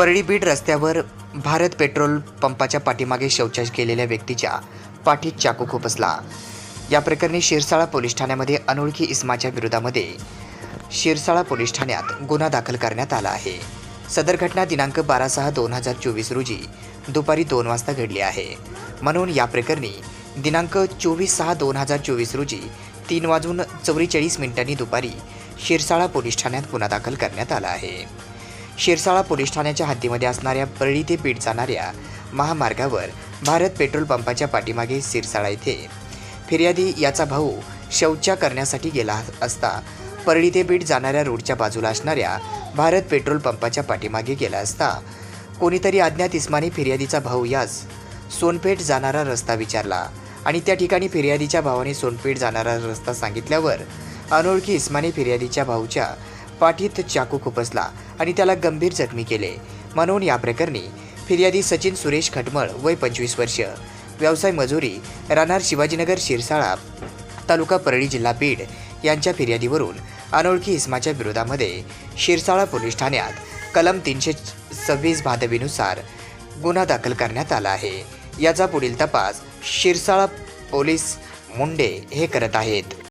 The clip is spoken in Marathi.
परळी बीड रस्त्यावर भारत पेट्रोल पंपाच्या पाठीमागे शौचास गेलेल्या व्यक्तीच्या पाठीत चाकू खुपसला. या प्रकरणी शिरसाळा पोलीस ठाण्यामध्ये अनोळखी इस्माच्या विरोधामध्ये शिरसाळा पोलीस ठाण्यात गुन्हा दाखल करण्यात आला आहे. सदर घटना दिनांक बारा सहा दोन हजार चोवीस रोजी दुपारी दोन वाजता घडली आहे. म्हणून या प्रकरणी दिनांक चोवीस सहा दोन हजार चोवीस रोजी तीन वाजून चौवेचाळीस मिनिटांनी दुपारी शिरसाळा पोलीस ठाण्यात गुन्हा दाखल करण्यात आला आहे. शिरसाळा पोलीस ठाण्याच्या हद्दीमध्ये असणाऱ्या परळी ते पीठ जाणाऱ्या महामार्गावर भारत पेट्रोल पंपाच्या पाठीमागे सिरसाळा येथे. फिर्यादी याचा भाऊ शौचा करण्यासाठी गेला असता परळी ते बीड जाणाऱ्या रोडच्या बाजूला असणाऱ्या भारत पेट्रोल पंपाच्या पाठीमागे गेला असता. कोणीतरी अज्ञात इस्माने फिर्यादीचा भाऊ यास सोनपेठ जाणारा रस्ता विचारला आणि त्या ठिकाणी फिर्यादीच्या भावाने सोनपेठ जाणारा रस्ता सांगितल्यावर अनोळखी इस्माने फिर्यादीच्या भाऊच्या पाठीत चाकू खुपसला आणि त्याला गंभीर जखमी केले. म्हणून या प्रकरणी फिर्यादी सचिन सुरेश खटमळ वय पंचवीस वर्ष. व्यवसाय मजुरी राहणार शिवाजीनगर शिरसाळा तालुका परळी जिल्हा बीड यांच्या फिर्यादीवरून अनोळखी इस्माच्या विरोधामध्ये शिरसाळा पोलीस ठाण्यात कलम तीनशे सव्वीस भादवीनुसार गुन्हा दाखल करण्यात आला आहे. याचा पुढील तपास शिरसाळा पोलीस मुंडे हे करत आहेत.